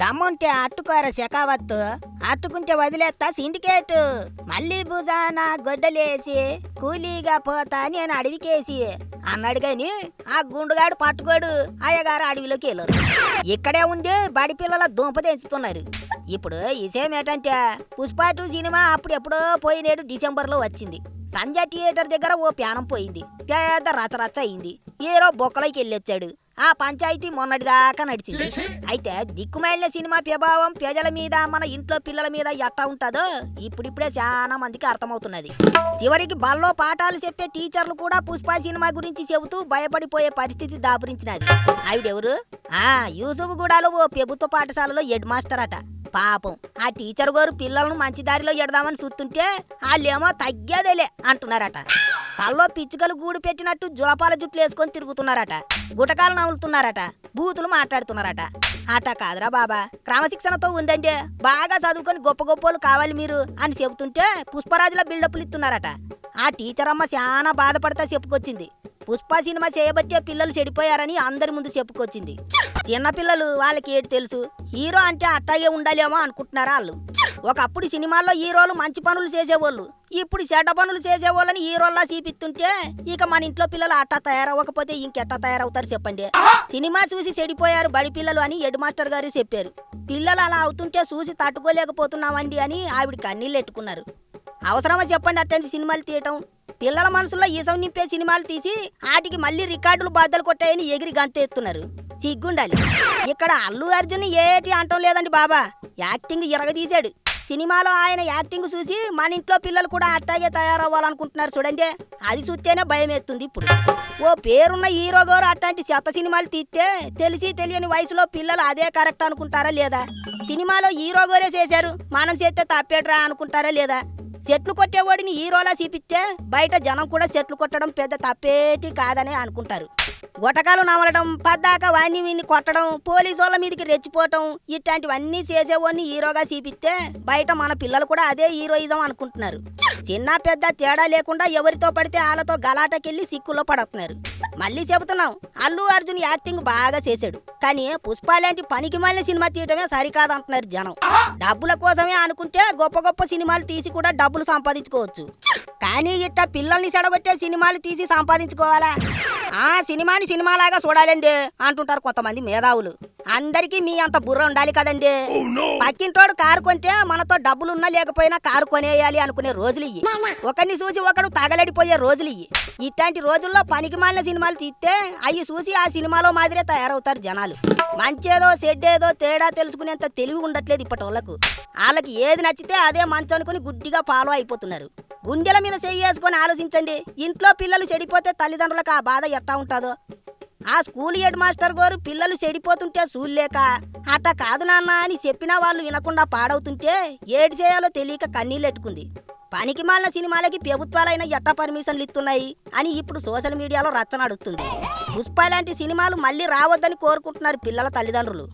దమ్ముంటే అట్టుకోర శకావత్తు అట్టుకుంటే వదిలేస్తా సిండికేట్. మళ్ళీ భుజాన గొడ్డలేసి కూలీగా పోతా నేను అడవికేసి అన్నాడు గాని ఆ గుండుగాడు పట్టుకోడు. అయ్యగారు అడవిలోకి వెళ్ళరు. ఇక్కడే ఉండి బడి పిల్లల దుంప తెంచుతున్నారు. ఇప్పుడు విషయం ఏంటంటే పుష్ప టూ సినిమా అప్పుడు ఎప్పుడో పోయినేడు డిసెంబర్లో వచ్చింది. సంజయ్ థియేటర్ దగ్గర ఓ ప్యానం పోయింది. పెద్ద రచరచ అయింది. హీరో బొక్కలోకి వెళ్ళొచ్చాడు. ఆ పంచాయతీ మొన్నటిదాకా నడిచింది. అయితే దిక్కుమాలిన సినిమా ప్రభావం ప్రజల మీద మన ఇంట్లో పిల్లల మీద ఎట్టా ఉంటుందో ఇప్పుడిప్పుడే చాలా మందికి అర్థమవుతున్నది. చివరికి బల్లో పాఠాలు చెప్పే టీచర్లు కూడా పుష్ప సినిమా గురించి చెబుతూ భయపడిపోయే పరిస్థితి దాపురించినది. ఆవిడెవరు? ఆ యూసుఫ్ గూడాలో ఓ ప్రభుత్వ పాఠశాలలో హెడ్ మాస్టర్ అట పాపం. ఆ టీచర్ గారు పిల్లలను మంచి దారిలో ఎడదామని చూస్తుంటే వాళ్ళేమో తగ్గేదేలే అంటున్నారట. కల్లో పిచ్చుకలు గూడు పెట్టినట్టు జులపాల జుట్లు వేసుకొని తిరుగుతున్నారట. గుటకాలు నవ్వులుతున్నారట బూతులు మాట్లాడుతున్నారట. అట కాదురా బాబా. క్రమశిక్షణతో ఉండండి బాగా చదువుకొని గొప్ప గొప్పలు కావాలి మీరు అని చెబుతుంటే పుష్పరాజుల బిల్డప్లు ఇస్తున్నారట. ఆ టీచర్ అమ్మ చాలా బాధపడతా చెప్పుకొచ్చింది. పుష్ప సినిమా చేయబట్టే పిల్లలు చెడిపోయారని అందరి ముందు చెప్పుకొచ్చింది. చిన్నపిల్లలు వాళ్ళకి ఏటి తెలుసు? హీరో అంటే అట్టాగే ఉండాలేమో అనుకుంటున్నారా వాళ్ళు? ఒకప్పుడు సినిమాల్లో హీరోలు మంచి పనులు చేసేవాళ్ళు. ఇప్పుడు చెడ్డ పనులు చేసేవాళ్ళని హీరోల్లా చూపిస్తుంటే ఇక మన ఇంట్లో పిల్లలు అట్టా తయారవ్వకపోతే ఇంకెట్టా తయారవుతారు చెప్పండి. సినిమా చూసి చెడిపోయారు బడి పిల్లలు అని హెడ్ మాస్టర్ గారు చెప్పారు. పిల్లలు అలా అవుతుంటే చూసి తట్టుకోలేకపోతున్నామండి అని ఆవిడ కన్నీళ్ళు ఎట్టుకున్నారు. అవసరమా చెప్పండి అట్లాంటి సినిమాలు తీయటం. పిల్లల మనసులో ఈసం నింపే సినిమాలు తీసి ఆటికి మళ్ళీ రికార్డులు బాధలు కొట్టాయని ఎగిరి గంతెత్తున్నారు. సిగ్గుండాలి. ఇక్కడ అల్లు అర్జున్ ఏటి అంటం లేదండి బాబా. యాక్టింగ్ ఇరగదీశాడు. సినిమాలో ఆయన యాక్టింగ్ చూసి మన ఇంట్లో పిల్లలు కూడా అట్టాగే తయారవ్వాలనుకుంటున్నారు చూడండి. అది చూస్తేనే భయం ఎత్తుంది ఇప్పుడు. ఓ పేరున్న హీరో గారు అట్లాంటి చెత్త సినిమాలు తీస్తే తెలిసి తెలియని వయసులో పిల్లలు అదే కరెక్ట్ అనుకుంటారా లేదా? సినిమాలో హీరో గారే చేశారు. మనం చేస్తే తప్పేట్రా అనుకుంటారా లేదా? చెట్లు కొట్టేవాడిని హీరోలా చూపిస్తే బయట జనం కూడా చెట్లు కొట్టడం పెద్ద తప్పేటి కాదనే అనుకుంటారు. గుటకాలు నమలడం పద్దాక వాణ్ణి వీణ్ణి కొట్టడం పోలీసు వాళ్ళ మీదకి రెచ్చిపోవటం ఇట్లాంటివన్నీ చేసేవాడిని హీరోగా చూపిస్తే బయట మన పిల్లలు కూడా అదే హీరోయిజం అనుకుంటున్నారు. చిన్న పెద్ద తేడా లేకుండా ఎవరితో పడితే వాళ్ళతో గలాటకెళ్ళి సిక్కులో పడుతున్నారు మళ్ళీ చెబుతున్నాం అల్లు అర్జున్ యాక్టింగ్ బాగా చేశాడు. కానీ పుష్ప లాంటి పనికి మళ్ళీ సినిమా తీయటమే సరికాదంటున్నారు జనం. డబ్బుల కోసమే అనుకుంటే గొప్ప గొప్ప సినిమాలు తీసి కూడా డబ్బులు సంపాదించుకోవచ్చు. కానీ ఇట్ట పిల్లల్ని చెడగొట్టే సినిమాలు తీసి సంపాదించుకోవాలా? ఆ సినిమాని సినిమాలాగా చూడాలండి అంటుంటారు కొంతమంది మేధావులు. అందరికీ మీ అంత బుర్ర ఉండాలి కదండి. పక్కింటోడు కారు కొంటే మనతో డబ్బులు ఉన్నా లేకపోయినా కారు కొనేయాలి అనుకునే రోజులు ఇయ్యి. ఒకరిని చూసి ఒకడు తగలడిపోయే రోజులు ఇయ్యి. ఇట్లాంటి రోజుల్లో పనికి మాలిన సినిమాలు తీస్తే అవి చూసి ఆ సినిమాలో మాదిరే తయారవుతారు జనాలు. మంచేదో చెడ్డేదో తేడా తెలుసుకునేంత తెలివి ఉండట్లేదు ఇప్పటి వాళ్ళకు. వాళ్ళకి ఏది నచ్చితే అదే మంచి అనుకుని గుడ్డిగా ఫాలో అయిపోతున్నారు. గుండెల మీద చెయ్యేసుకొని ఆలోచించండి. ఇంట్లో పిల్లలు చెడిపోతే తల్లిదండ్రులకు ఆ బాధ ఎట్టా ఉంటుందో? ఆ స్కూల్ హెడ్ మాస్టర్ గారు పిల్లలు చెడిపోతుంటే చూడలేక అట్ట కాదు నాన్న అని చెప్పినా వాళ్ళు వినకుండా పాడవుతుంటే ఏడు చేయాలో తెలియక కన్నీళ్ళెట్టుకుంది పనికి మాలిన సినిమాలకి ప్రభుత్వాలైన ఎట్ట పర్మిషన్లు ఇస్తున్నాయి అని ఇప్పుడు సోషల్ మీడియాలో రచ్చ నడుస్తుంది. పుష్ప లాంటి సినిమాలు మళ్ళీ రావద్దని కోరుకుంటున్నారు పిల్లల తల్లిదండ్రులు.